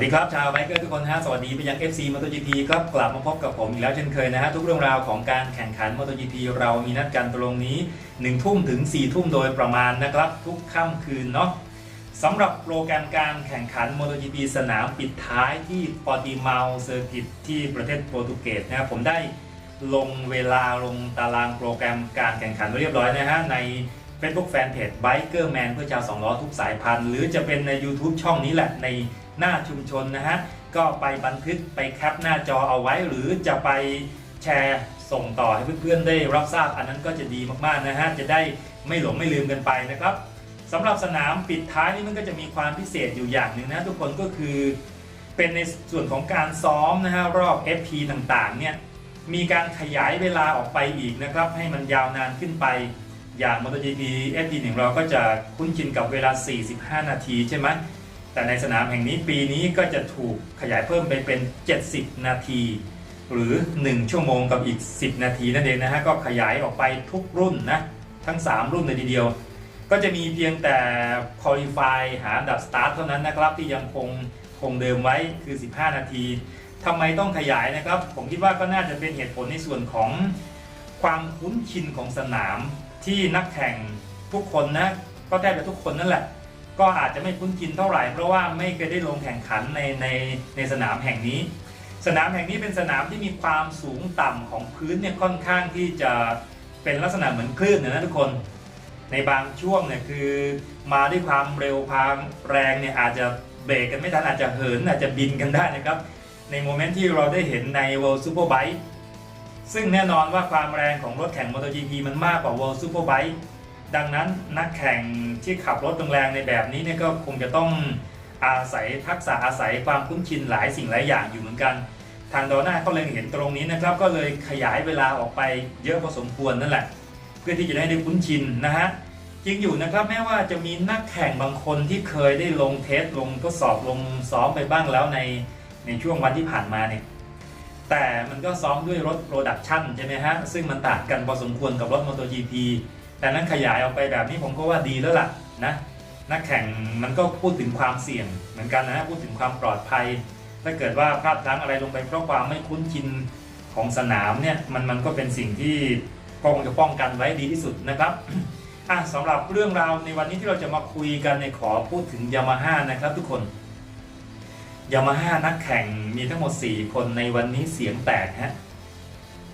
สวัสดีครับ ชาวไบเกอร์ทุกคนฮะสวัสดีไปยัง FC MotoGP ครับกลับมาพบกับผมอีกแล้วเช่นเคยนะฮะทุกเรื่องราวของการแข่งขัน MotoGP เรามีนัดกันตรงนี้ 1 ทุ่มถึง 4 ทุ่มโดยประมาณนะครับ ทุกค่ำคืนเนาะสำหรับโปรแกรมการแข่งขัน MotoGP สนามปิดท้ายที่ปอติเมาเซอร์กิตที่ประเทศโปรตุเกสนะครับผมได้ลงเวลาลงตารางโปรแกรมการแข่งขันไว้เรียบร้อยนะฮะใน Facebook Fanpage Biker Man เพื่อชาวสองล้อทุกสายพันธุ์ หรือจะเป็นใน YouTube ช่องนี้แหละใน หน้าชุมชนนะฮะก็ไปบันทึกไปแคปหน้าจอเอาไว้ หรือจะไปแชร์ส่งต่อให้เพื่อนๆได้รับทราบอันนั้นก็จะดีมากๆนะฮะจะได้ไม่หลงไม่ลืมกันไปนะครับสำหรับสนามปิดท้ายนี่มันก็จะมีความพิเศษอยู่อย่างหนึ่งนะทุกคนก็คือ เป็นในส่วนของการซ้อมนะฮะรอบ FP ต่างๆเนี่ยมีการขยายเวลาออกไปอีกนะครับ ให้มันยาวนานขึ้นไป อย่าง MotoGP FP1 เราก็จะคุ้นชินกับเวลา 45 นาทีใช่ไหม แต่ในสนามแห่งนี้ปีนี้ก็จะถูกขยายเพิ่มไปเป็น 70 นาที หรือ 1 ชั่วโมงกับอีก 10 นาทีนั่นเองนะฮะก็ขยายออกไปทุกรุ่นนะทั้ง 3 รุ่นเลยทีเดียว ก็จะมีเพียงแต่ Qualify หาอันดับสตาร์ทเท่านั้นนะครับที่ยังคงคงเดิมไว้คือ 15 นาทีทำไมต้องขยายนะครับ ผมคิดว่าก็น่าจะเป็นเหตุผลในส่วนของความคุ้นชินของสนามที่นักแข่งทุกคนนะก็แทบจะทุกคนนั่นแหละ ก็อาจจะไม่คุ้นชินเท่าไหร่ เพราะว่าไม่เคยได้ลงแข่งขันในในในสนามแห่งนี้ สนามแห่งนี้เป็นสนามที่มีความสูงต่ำของพื้นเนี่ยค่อนข้างที่จะเป็นลักษณะเหมือนคลื่นนะนะทุกคน ในบางช่วงเนี่ยคือมาด้วยความเร็วความแรงเนี่ยอาจจะเบรกกันไม่ทันอาจจะเหินอาจจะบินกันได้นะครับ ในโมเมนต์ที่เราได้เห็นใน World Superbike ซึ่งแน่นอนว่าความแรงของรถแข่ง MotoGP มันมากกว่า World Superbike ดังนั้นนักแข่งที่ขับรถแรงในแบบนี้เนี่ยก็คงจะต้องอาศัยทักษะอาศัยความคุ้นชินหลายสิ่งหลายอย่างอยู่เหมือนกัน ทางดอน่าก็เลยเห็นตรงนี้นะครับ ก็เลยขยายเวลาออกไปเยอะพอสมควรนั่นแหละ เพื่อที่จะได้ได้คุ้นชินนะฮะจริงอยู่นะครับแม้ว่าจะมีนักแข่งบางคนที่เคยได้ลงเทสลงทดสอบลงซ้อมไปบ้างแล้วในในช่วงวันที่ผ่านมาเนี่ยแต่มันก็ซ้อมด้วยรถโปรดักชันใช่ไหมฮะซึ่งมันต่างกันพอสมควรกับรถ MotoGP แต่นั้นขยายออกไปแบบนี้ผมก็ว่าดีแล้วล่ะนะนักแข่งมันก็พูดถึงความเสี่ยงเหมือนกันนะพูดถึงความปลอดภัย ถ้าเกิดว่าพลาดพลั้งอะไรลงไปเพราะความไม่คุ้นชินของสนามเนี่ยมันมันก็เป็นสิ่งที่ก็คงจะป้องกันไว้ดีที่สุดนะครับอะสำหรับเรื่องราวในวันนี้ที่เราจะมาคุยกันในขอพูดถึงยามาฮ่านะครับทุกคนยามาฮ่านักแข่งมีทั้งหมด 4 คนในวันนี้เสียงแตกฮะ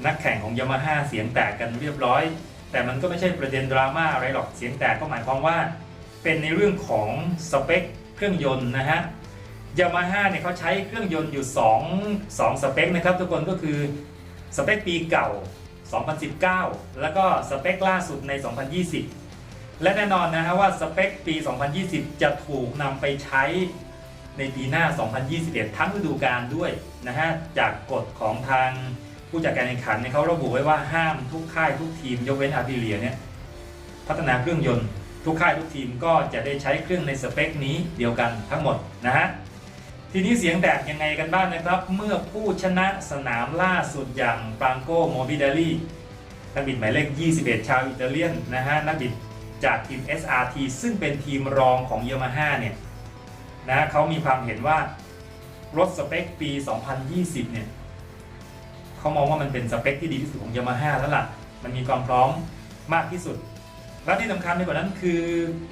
นักแข่งของยามาฮ่าเสียงแตกกันเรียบร้อย แต่มันก็ไม่ใช่ประเด็นดราม่าอะไรหรอกเสียงแตกก็หมายความว่า เป็นในเรื่องของสเปคเครื่องยนต์นะฮะยามาฮ่าเนี่ยเขาใช้เครื่องยนต์อยู่ 2 2 สเปคนะครับ ทุกคนก็คือสเปคปีเก่า 2019 แล้วก็สเปคล่าสุดใน 2020 และแน่นอนนะฮะว่าสเปคปี 2020 จะถูกนำไปใช้ในปีหน้า 2021 ทั้งฤดูกาลด้วยนะฮะจากกฎของทาง ผู้จัดการแข่งขันเนี่ยเขาระบุไว้ว่าห้ามทุกค่ายทุกทีมยกเว้นอาร์บิเลียเนี่ยพัฒนาเครื่องยนต์ ทุกค่ายทุกทีมก็จะได้ใช้เครื่องในสเปคนี้เดียวกันทั้งหมดนะฮะทีนี้เสียงแตกยังไงกันบ้างนะครับ เมื่อผู้ชนะสนามล่าสุดอย่างฟรานโกโมบิดาลีนักบิดหมายเลข 21 ชาวอิตาเลียนนะฮะนักบิดจากทีม SRT ซึ่งเป็นทีมรองของ Yamaha เนี่ยนะเขามีความเห็นว่ารถสเปคปี 2020 เนี่ย เขามองว่ามันเป็นสเปคที่ดีที่สุดของ Yamaha แล้วล่ะ มันมีความพร้อมมากที่สุด และที่สำคัญไปกว่านั้นคือ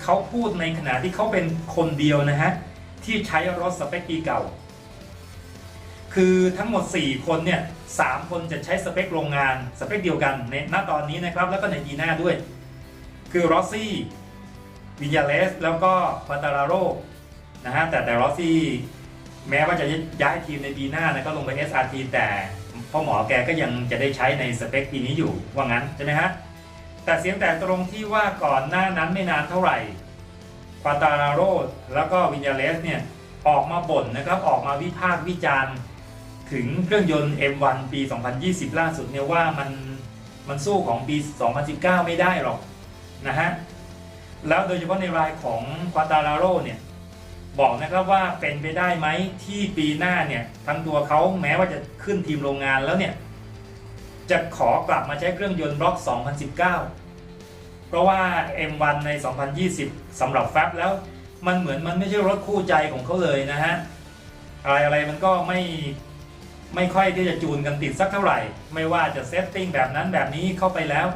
เขาพูดในขณะที่เขาเป็นคนเดียวนะฮะ ที่ใช้รถสเปคปีเก่า คือทั้งหมด 4 คนเนี่ยสคนจะใช้สเปคโรงงานสเปคเดียวกันในณตอนนี้นะครับ แล้วก็ในปีหน้าด้วย คือรอซี่วิญญาเลสแล้วก็ปาตาราโรนะฮะแต่แต่รอซี่แม้ว่าจะย้ายทีมในปีหน้านะก็ลงไป SRT แต่ พ่อหมอแกก็ยังจะได้ใช้ในสเปคปีนี้อยู่ว่างั้นใช่ไหมฮะแต่เสียงแต่ตรงที่ว่าก่อนหน้านั้นไม่นานเท่าไหร่ควาตาราโรแล้วก็วินยาเลสเนี่ยออกมาบ่นนะครับออกมาวิพากษ์วิจารณ์ ถึงเครื่องยนต์ M1 ปี 2020 ล่าสุดเนี่ยว่ามันมันสู้ของปี 2019 ไม่ได้หรอกนะฮะแล้วโดยเฉพาะในรายของควาตาราโรเนี่ย บอกนะครับว่าเป็นไปได้ไหมที่ปีหน้าเนี่ยทั้งตัวเขาแม้ว่าจะขึ้นทีมโรงงานแล้วเนี่ยจะขอกลับมาใช้เครื่องยนต์บล็อก 2019 เพราะว่า M1 ใน 2020สำหรับแฟบแล้วมันเหมือนมันไม่ใช่รถคู่ใจของเขาเลยนะฮะอะไรอะไรมันก็ไม่ไม่ค่อยที่จะจูนกันติดสักเท่าไหร่ ไม่ว่าจะเซตติ้งแบบนั้นแบบนี้เข้าไปแล้ว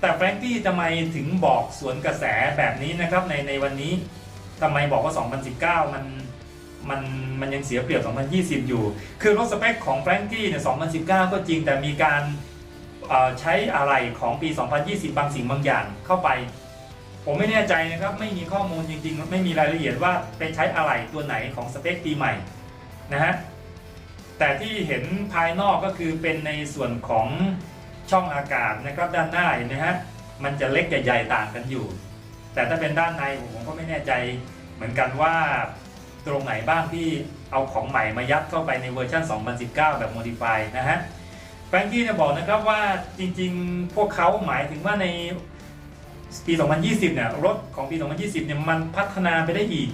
แต่แฟรงกี้ทำไมถึงบอกสวนกระแสแบบนี้นะครับในในวันนี้ ทำไมบอกว่า 2019 มันมันมันยังเสียเปรียบ 2020 อยู่ คือรถสเปคของแฟรงกี้เนี่ย 2019 ก็จริงแต่มีการใช้อะไรของปี 2020 บางสิ่งบางอย่างเข้าไป ผมไม่แน่ใจนะครับ ไม่มีข้อมูลจริง ๆ ไม่มีรายละเอียดว่าไปใช้อะไรตัวไหนของสเปคปีใหม่นะฮะ แต่ที่เห็นภายนอกก็คือเป็นในส่วนของช่องอากาศนะครับด้านหน้าเห็นไหมฮะ มันจะเล็กใหญ่ต่างกันอยู่ แต่ถ้าเป็นด้านในผมก็ไม่แน่ใจเหมือนกันว่าตรงไหนบ้างที่เอาของใหม่มายัดเข้าไปในเวอร์ชัน2019 แบบ modify นะฮะแฟรงกี้เนี่ยบอกนะครับว่าจริงๆ พวกเขาหมายถึงว่าในปี 2020 เนี่ยรถของปี 2020 เนี่ยมันพัฒนาไปได้อีก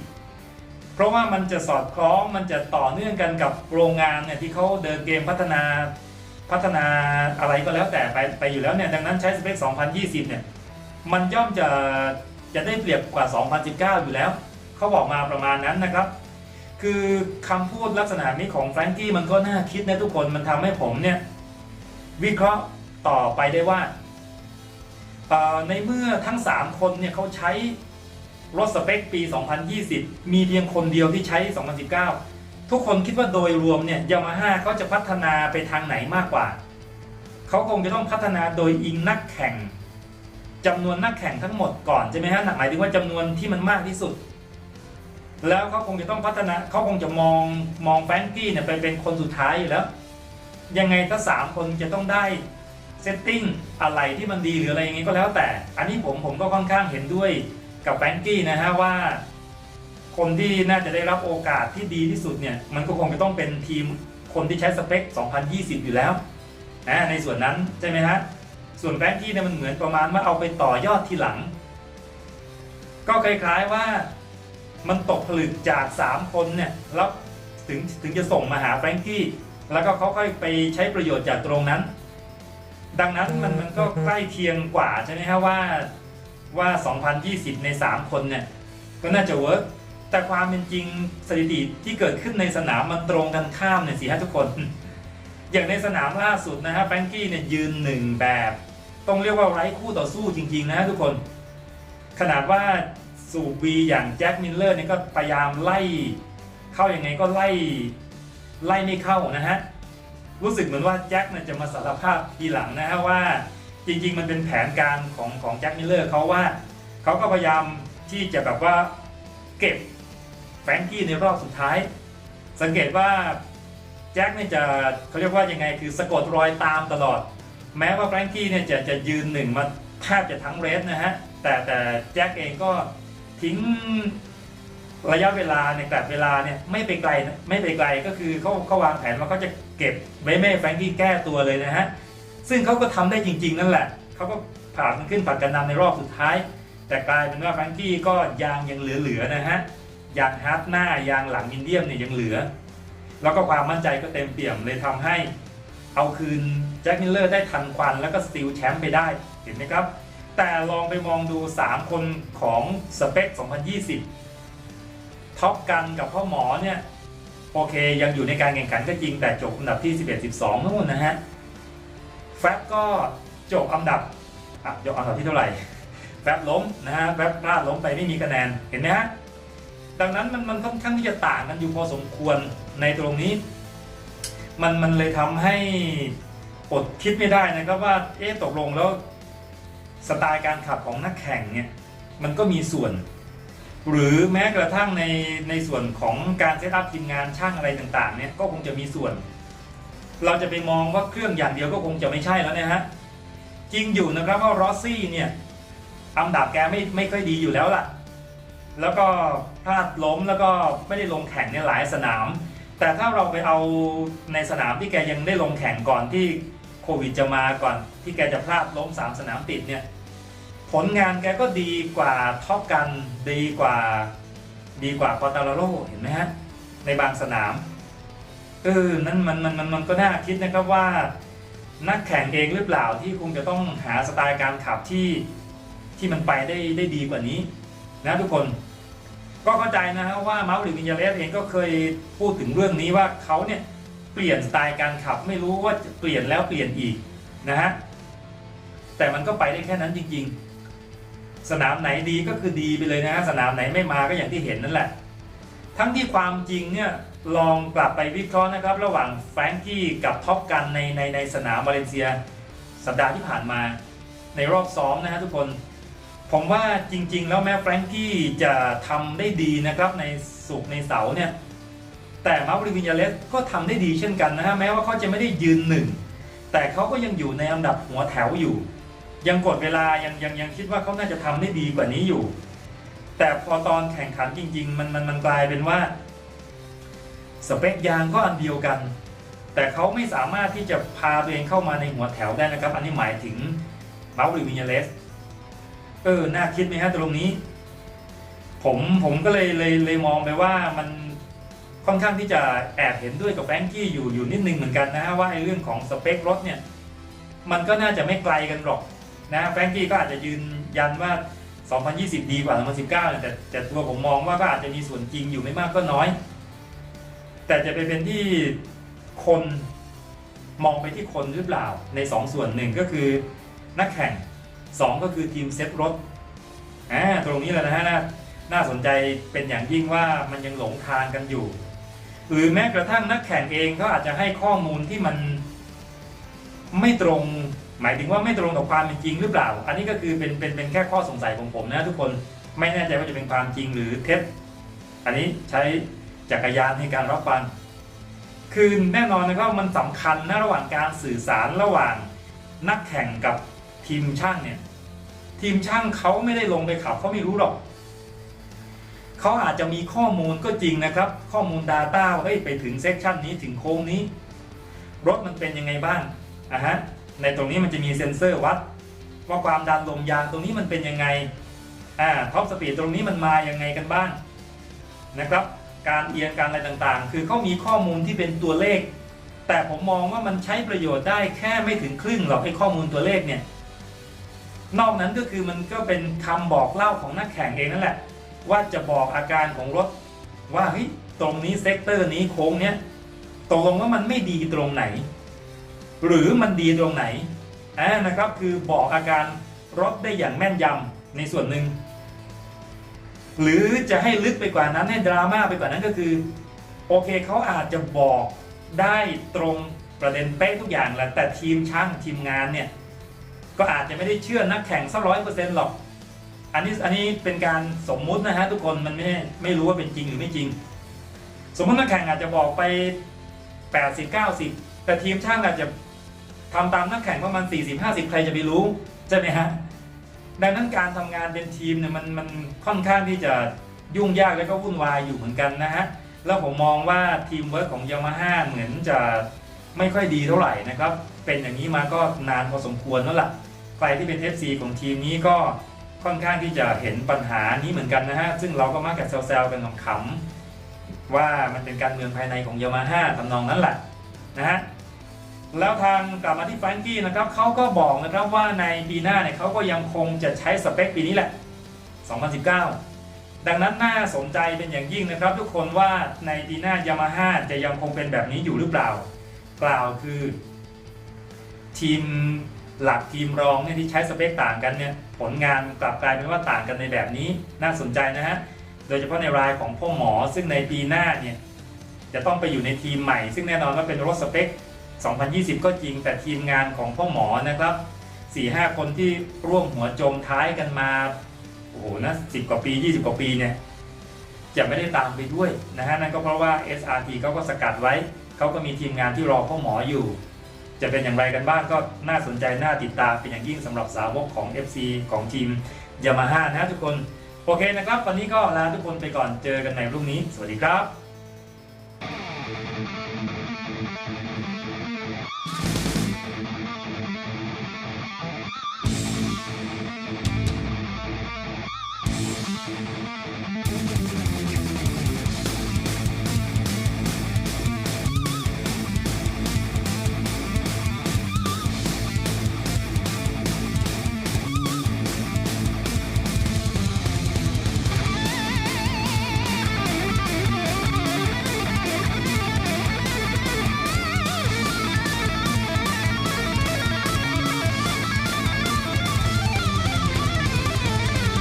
เพราะว่ามันจะสอดคล้องมันจะต่อเนื่องกันกับโรงงานเนี่ยที่เขาเดินเกมพัฒนาพัฒนาอะไรก็แล้วแต่ไปไปอยู่แล้วเนี่ยดังนั้นใช้สเปค 2020 เนี่ยมันย่อมจะ จะได้เปรียบกว่า 2019 อยู่แล้ว เขาบอกมาประมาณนั้นนะครับ คือคำพูดลักษณะนี้ของแฟรงกี้มันก็น่าคิดนะทุกคนมันทำให้ผมเนี่ยวิเคราะห์ต่อไปได้ว่าในเมื่อทั้ง 3 คนเนี่ยเขาใช้รถสเปคปี 2020 มีเพียงคนเดียวที่ใช้ 2019 ทุกคนคิดว่าโดยรวมเนี่ยยามาฮ่าเขาจะพัฒนาไปทางไหนมากกว่า เขาคงจะต้องพัฒนาโดยอิงนักแข่ง จำนวนนักแข่งทั้งหมดก่อนใช่ไหมฮะหมายถึงว่าจำนวนที่มันมากที่สุด แล้วเขาคงจะต้องพัฒนาเขาคงจะมองมองแฟรงกี้เนี่ยไปเป็นคนสุดท้ายอยู่แล้ว ยังไงถ้าสามคนจะต้องได้เซตติ้งอะไรที่มันดีหรืออะไรอย่างงี้ก็แล้วแต่ อันนี้ผมผมก็ค่อนข้างเห็นด้วยกับแฟรงกี้นะฮะว่า คนที่น่าจะได้รับโอกาสที่ดีที่สุดเนี่ยมันก็คงจะต้องเป็นทีมคนที่ใช้สเปค 2020 อยู่แล้วนะในส่วนนั้นใช่ไหมฮะ ส่วนแฟรงกี้เนี่ยมันเหมือนประมาณว่าเอาไปต่อยอดทีหลัง ก็คล้ายๆว่ามันตกผลึกจาก 3 คนเนี่ยแล้วถึงถึงจะส่งมาหาแฟรงกี้แล้วก็เขาค่อยไปใช้ประโยชน์จากตรงนั้น ดังนั้นมันมันก็ใกล้เคียงกว่าใช่ไหมฮะว่าว่า 2020 ใน 3 คนเนี่ยก็น่าจะเวิร์กแต่ความเป็นจริงสถิติที่เกิดขึ้นในสนามมันตรงกันข้ามเนี่ยสิฮะทุกคน อย่างในสนามล่าสุดนะฮะแฟรงกี้เนี่ยยืนหนึ่งแบบ ต้องเรียกว่าไร้คู่ต่อสู้จริง ๆ นะทุกคน ขนาดว่าสูบวีอย่างแจ็คมิลเลอร์เนี่ยก็พยายามไล่ เข้ายัางไงก็ไล่ไล่ไม่เข้านะฮะ รู้สึกเหมือนว่าแจ็คเนี่ยจะมาสารภาพทีหลังนะฮะว่าจริง ๆ มันเป็นแผนการของของแจ็คมิลเลอร์เขาว่าเขาก็พยายามที่จะแบบว่าเก็บแฟรงกี้ในรอบสุดท้าย สังเกตว่าแจ็คเนี่ยจะเขาเรียกว่ายังไงคือสะกดรอยตามตลอด แม้ว่าแฟรงกี้เนี่ยจะจะยืนหนึ่งมาแทบจะทั้งเรสนะฮะ แต่แต่แจ็คเองก็ทิ้งระยะเวลาเนี่ยแต่เวลาเนี่ยไม่ไปไกลนะไม่ไปไกลก็คือเขาเขาวางแผนว่าเขาจะเก็บไว้ไม่แฟรงกี้แก้ตัวเลยนะฮะ ซึ่งเขาก็ทำได้จริง ๆ นั่นแหละเขาก็ผ่านขึ้นผัดกันนำในรอบสุดท้าย แต่กลายเป็นว่าแฟรงกี้ก็ยางยังเหลือๆนะฮะยางฮาร์ดหน้ายางหลังมินเดียมเนี่ยยังเหลือ แล้วก็ความมั่นใจก็เต็มเปี่ยมเลยทำให้เอาคืน จ็คมิลเลอร์ได้ทันควันแล้วก็สติลแชมป์ไปได้เห็นไหมครับ แต่ลองไปมองดู 3 คนของสเปค 2020 ท็อปกันกับพ่อหมอเนี่ย โอเคยังอยู่ในการแข่งขันก็จริงแต่จบอันดับที่ 11 12นู่นนะฮะแฟบก็จบอันดับอะจบอันดับที่เท่าไหร่แฟบล้มนะฮะแฟบพลาดล้มไปไม่มีคะแนนเห็นไหมฮะดังนั้นมันมันค่อนข้างที่จะต่างกันอยู่พอสมควรในตรงนี้ มันมันเลยทำให้ อดคิดไม่ได้นะครับว่าเอ๊ะตกลงแล้วสไตล์การขับของนักแข่งเนี่ยมันก็มีส่วน หรือแม้กระทั่งในในส่วนของการเซตอัพทีมงานช่างอะไรต่างๆเนี่ยก็คงจะมีส่วน เราจะไปมองว่าเครื่องอย่างเดียวก็คงจะไม่ใช่แล้วนะฮะจริงอยู่นะครับว่ารอสซี่เนี่ยอันดับแกไม่ไม่ค่อยดีอยู่แล้วล่ะ แล้วก็พลาดล้มแล้วก็ไม่ได้ลงแข่งในหลายสนาม แต่ถ้าเราไปเอาในสนามที่แกยังได้ลงแข่งก่อนที่ ควิดจะมาก่อนที่แกจะพลาดล้มสามสนามติดเนี่ยผลงานแกก็ดีกว่าท็อปกันดีกว่าดีกว่าปอตาราโรเห็นไหมฮะในบางสนามเออนั่นมันมันมันมันก็น่าคิดนะครับว่า นักแข่งเองหรือเปล่าที่คงจะต้องหาสไตล์การขับที่ที่มันไปได้ได้ดีกว่านี้ นะทุกคนก็เข้าใจนะฮะว่ามาร์ริวินยาเลสเองก็เคยพูดถึงเรื่องนี้ว่าเขาเนี่ย ปลี่ยนสไตล์การขับ ไม่รู้ว่าจะเปลี่ยนแล้วเปลี่ยนอีกนะฮะแต่มันก็ไปได้แค่นั้นจริง ๆ สนามไหนดีก็คือดีไปเลยนะฮะสนามไหนไม่มาก็อย่างที่เห็นนั่นแหละ ทั้งที่ความจริงเนี่ยลองกลับไปวิเคราะห์นะครับ ระหว่างแฟรงกี้กับท็อปกันในในในสนามวาเลเซีย สัปดาห์ที่ผ่านมาในรอบซ้อมนะฮะทุกคน ผมว่าจริง ๆ แล้วแม้แฟรงกี้จะทำได้ดีนะครับในสุกร์ในเสาร์เนี่ย แต่มาร์ริวินยาเลสก็ทำได้ดีเช่นกันนะฮะแม้ว่าเขาจะไม่ได้ยืนหนึ่งแต่เขาก็ยังอยู่ในอันดับหัวแถวอยู่ ยังกดเวลายังยังยังคิดว่าเขาน่าจะทำได้ดีกว่านี้อยู่ แต่พอตอนแข่งขันจริง ๆ มันมันมันกลายเป็นว่า สเปคยางก็อันเดียวกัน แต่เขาไม่สามารถที่จะพาตัวเองเข้ามาในหัวแถวได้นะครับ อันนี้หมายถึงมาร์ริวินยาเลสเออน่าคิดไหมฮะตรงนี้ ผมผมก็เลยเลยเลยมองไปว่ามัน ค่อนข้างที่จะแอบเห็นด้วยกับแฟรงกี้อยู่อยู่นิดนึงเหมือนกันนะฮะว่าไอ้เรื่องของสเปครถเนี่ยมันก็น่าจะไม่ไกลกันหรอกนะแฟรงกี้ก็อาจจะยืนยันว่า 2020 ดีกว่า 2019เนี่ยแต่แต่ตัวผมมองว่าก็อาจจะมีส่วนจริงอยู่ไม่มากก็น้อย แต่จะไปเป็นที่คนมองไปที่คนหรือเปล่าในสองส่วนหนึ่งก็คือนักแข่งสองก็คือทีมเซตรถอ่าตรงนี้แหละนะฮะน่าสนใจเป็นอย่างยิ่งว่ามันยังหลงทางกันอยู่ หรือแม้กระทั่งนักแข่งเองเขาอาจจะให้ข้อมูลที่มันไม่ตรง หมายถึงว่าไม่ตรงกับความเป็นจริงหรือเปล่า อันนี้ก็คือเป็นเป็นเป็นแค่ข้อสงสัยของผมนะทุกคนไม่แน่ใจว่าจะเป็นความจริงหรือเท็จอันนี้ใช้จักรยานในการรับฟังคือแน่นอนนะครับมันสำคัญนะระหว่างการสื่อสารระหว่างนักแข่งกับทีมช่างเนี่ยทีมช่างเขาไม่ได้ลงไปขับเขาไม่รู้หรอก เขาอาจจะมีข้อมูลก็จริงนะครับ ข้อมูล Data ว่าเฮ้ยไปถึงเซกชันนี้ถึงโค้งนี้ รถมันเป็นยังไงบ้างอะฮะในตรงนี้มันจะมีเซ็นเซอร์วัด ว่าความดันลมยางตรงนี้มันเป็นยังไงอ่าท็อปสปีดตรงนี้มันมายังไงกันบ้างนะครับ การเอียงการอะไรต่างๆ คือเขามีข้อมูลที่เป็นตัวเลข แต่ผมมองว่ามันใช้ประโยชน์ได้แค่ไม่ถึงครึ่งหรอกไอ้ข้อมูลตัวเลขเนี่ยนอกนั้นก็คือมันก็เป็นคำบอกเล่าของนักแข่งเองนั่นแหละ ว่าจะบอกอาการของรถ ว่าเฮ้ยตรงนี้เซกเตอร์นี้โค้งเนี้ยตกลงว่ามันไม่ดีตรงไหน หรือมันดีตรงไหนอ่านะครับคือบอกอาการรถได้อย่างแม่นยำในส่วนหนึ่งหรือจะให้ลึกไปกว่านั้นให้ดราม่าไปกว่านั้นก็คือ โอเคเขาอาจจะบอกได้ตรงประเด็นเป๊ะทุกอย่างแหละแต่ทีมช่างทีมงานเนี่ยก็อาจจะไม่ได้เชื่อนักแข่งสักร้อยเปอร์เซ็นต์หรอก อันนี้อันนี้เป็นการสมมุตินะฮะทุกคนมันไม่ไม่รู้ว่าเป็นจริงหรือไม่จริง สมมตินักแข่งอาจจะบอกไป 80 90 แต่ทีมช่างอาจจะทำตามนักแข่งประมาณ40 50 ใครจะไปรู้ใช่ไหมฮะดังนั้นการทำงานเป็นทีมเนี่ยมันมันค่อนข้างที่จะยุ่งยากและก็วุ่นวายอยู่เหมือนกันนะฮะแล้วผมมองว่าทีมเวิร์กของยามาฮ่าเหมือนจะไม่ค่อยดีเท่าไหร่นะครับ เป็นอย่างนี้มาก็นานพอสมควรแล้วล่ะใครที่เป็น FC ของทีมนี้ก็ ค่อนข้างที่จะเห็นปัญหานี้เหมือนกันนะฮะ ซึ่งเราก็มักจะแซวๆกันขำๆว่ามันเป็นการเมืองภายในของยามาฮ่าทำนองนั้นแหละนะฮะ แล้วทางกลับมาที่ฟรงกี้นะครับเขาก็บอกนะครับว่าในปีหน้าเนี่ยเขาก็ยังคงจะใช้สเปคปีนี้แหละ 2019 ดังนั้นน่าสนใจเป็นอย่างยิ่งนะครับ ทุกคนว่าในปีหน้ายามาฮ่าจะยังคงเป็นแบบนี้อยู่หรือเปล่า กล่าวคือ ทีมหลักทีมรองเนี่ยที่ใช้สเปคต่างกันเนี่ย ผลงานกลับกลายเป็นว่าต่างกันในแบบนี้น่าสนใจนะฮะ โดยเฉพาะในรายของพ่อหมอซึ่งในปีหน้าเนี่ยจะต้องไปอยู่ในทีมใหม่ ซึ่งแน่นอนว่าเป็นรถสเปค 2020 ก็จริง แต่ทีมงานของพ่อหมอนะครับ 4-5 คนที่ร่วมหัวจมท้ายกันมาโอ้โหนะ10 กว่าปี 20 กว่าปีเนี่ยจะไม่ได้ตามไปด้วยนะฮะนั่นก็เพราะว่า SRT เขาก็สกัดไว้ เขาก็มีทีมงานที่รอพ่อหมออยู่ จะเป็นอย่างไรกันบ้างก็น่าสนใจน่าติดตามเป็นอย่างยิ่งสำหรับสาวกของ FC ของทีมยามาฮ่านะทุกคนโอเคนะครับ วันนี้ก็ลาทุกคนไปก่อนเจอกันในรุ่งนี้ สวัสดีครับ We'll be right back.